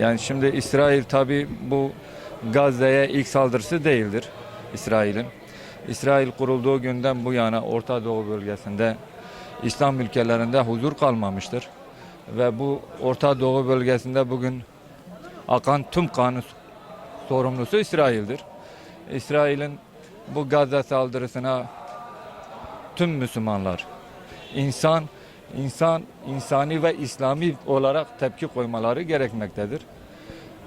Yani şimdi İsrail tabi bu Gazze'ye ilk saldırısı değildir İsrail'in. İsrail kurulduğu günden bu yana Orta Doğu bölgesinde İslam ülkelerinde huzur kalmamıştır. Ve bu Orta Doğu bölgesinde bugün akan tüm kanun sorumlusu İsrail'dir. İsrail'in bu Gazze saldırısına tüm Müslümanlar insan insan insani ve İslami olarak tepki koymaları gerekmektedir.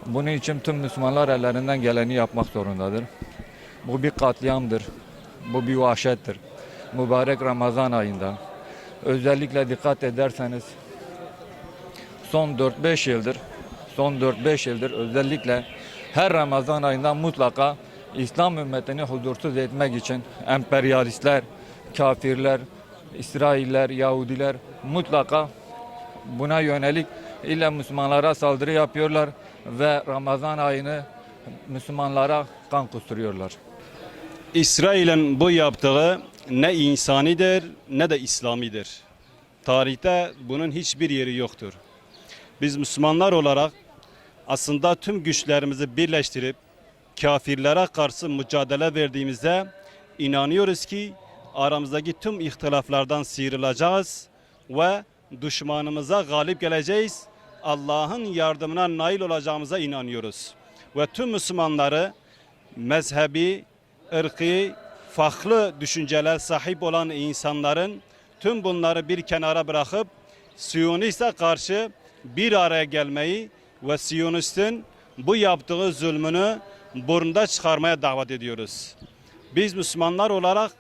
Bunun için tüm Müslümanlar ellerinden geleni yapmak zorundadır. Bu bir katliamdır. Bu bir vahşettir. Mübarek Ramazan ayında özellikle dikkat ederseniz son 4-5 yıldır son 4-5 yıldır özellikle her Ramazan ayında mutlaka İslam ümmetini huzursuz etmek için emperyalistler, kafirler, İsrailler, Yahudiler mutlaka buna yönelik illa Müslümanlara saldırı yapıyorlar ve Ramazan ayını Müslümanlara kan kusturuyorlar. İsrail'in bu yaptığı ne insanidir ne de İslamidir. Tarihte bunun hiçbir yeri yoktur. Biz Müslümanlar olarak aslında tüm güçlerimizi birleştirip kafirlere karşı mücadele verdiğimizde inanıyoruz ki aramızdaki tüm ihtilaflardan sıyrılacağız ve düşmanımıza galip geleceğiz. Allah'ın yardımına nail olacağımıza inanıyoruz. Ve tüm Müslümanları mezhebi, ırkı, farklı düşünceler sahip olan insanların tüm bunları bir kenara bırakıp Siyonist'e karşı bir araya gelmeyi ve Siyonist'in bu yaptığı zulmünü burnunda çıkarmaya davet ediyoruz. Biz Müslümanlar olarak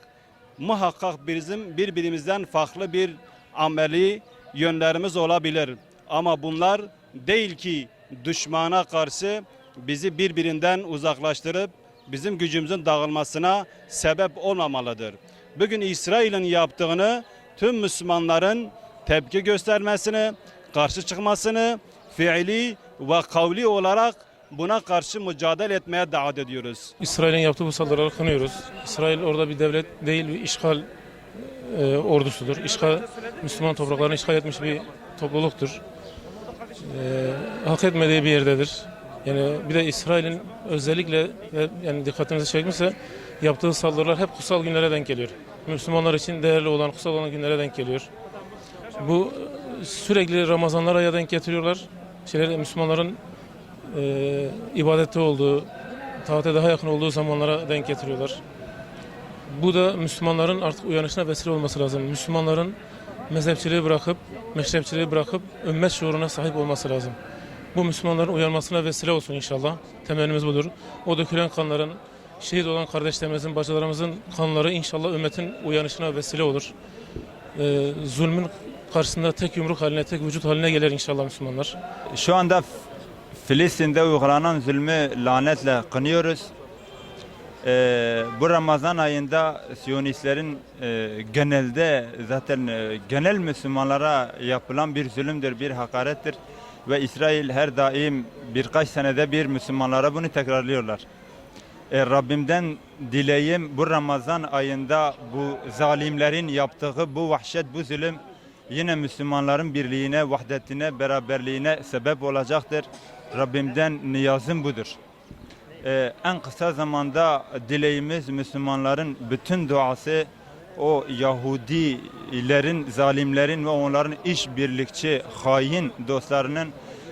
muhakkak bizim birbirimizden farklı bir ameli yönlerimiz olabilir. Ama bunlar değil ki düşmana karşı bizi birbirinden uzaklaştırıp bizim gücümüzün dağılmasına sebep olmamalıdır. Bugün İsrail'in yaptığını tüm Müslümanların tepki göstermesini, karşı çıkmasını fiili ve kavli olarak buna karşı mücadele etmeye davet ediyoruz. İsrail'in yaptığı bu saldırıları kınıyoruz. İsrail orada bir devlet değil, bir işgal e, ordusudur. İşgal, Müslüman topraklarını işgal etmiş bir topluluktur. E, hak etmediği bir yerdedir. Yani bir de İsrail'in özellikle yani dikkatinizi çekmişse yaptığı saldırılar hep kutsal günlere denk geliyor. Müslümanlar için değerli olan kutsal olan günlere denk geliyor. Bu sürekli Ramazanlara ya denk getiriyorlar. Şeyler, Müslümanların e, ibadette olduğu, taate daha yakın olduğu zamanlara denk getiriyorlar. Bu da Müslümanların artık uyanışına vesile olması lazım. Müslümanların mezhepçiliği bırakıp, meşrepçiliği bırakıp ümmet şuuruna sahip olması lazım. Bu Müslümanların uyanmasına vesile olsun inşallah. Temennimiz budur. O dökülen kanların, şehit olan kardeşlerimizin, bacılarımızın kanları inşallah ümmetin uyanışına vesile olur. E, zulmün karşısında tek yumruk haline, tek vücut haline gelir inşallah Müslümanlar. Şu anda Filistin'de uygulanan zulmü lanetle kınıyoruz. Ee, bu Ramazan ayında Siyonistlerin e, genelde zaten e, genel Müslümanlara yapılan bir zulümdür, bir hakarettir. Ve İsrail her daim birkaç senede bir Müslümanlara bunu tekrarlıyorlar. E, Rabbimden dileğim bu Ramazan ayında bu zalimlerin yaptığı bu vahşet, bu zulüm yine Müslümanların birliğine, vahdetine, beraberliğine sebep olacaktır. Rabbimden niyazım budur. Ee, en kısa zamanda dileğimiz Müslümanların bütün duası o Yahudilerin, zalimlerin ve onların işbirlikçi, hain dostlarının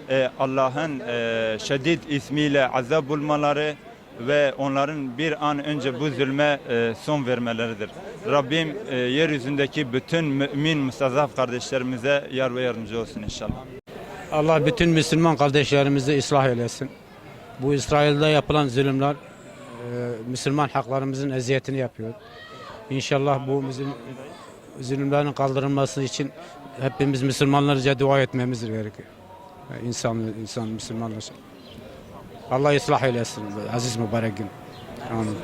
e, Allah'ın e, şiddet ismiyle azap bulmaları ve onların bir an önce bu zulme e, son vermeleridir. Rabbim e, yeryüzündeki bütün mümin mustazaf kardeşlerimize yar ve yardımcı olsun inşallah. Allah bütün Müslüman kardeşlerimizi ıslah eylesin. Bu İsrail'de yapılan zulümler e, Müslüman haklarımızın eziyetini yapıyor. İnşallah bu zulümlerin kaldırılması için hepimiz Müslümanlarca dua etmemiz gerekiyor. İnsan, insan Müslümanlar. Allah ıslah eylesin aziz mübarek gün. Amin.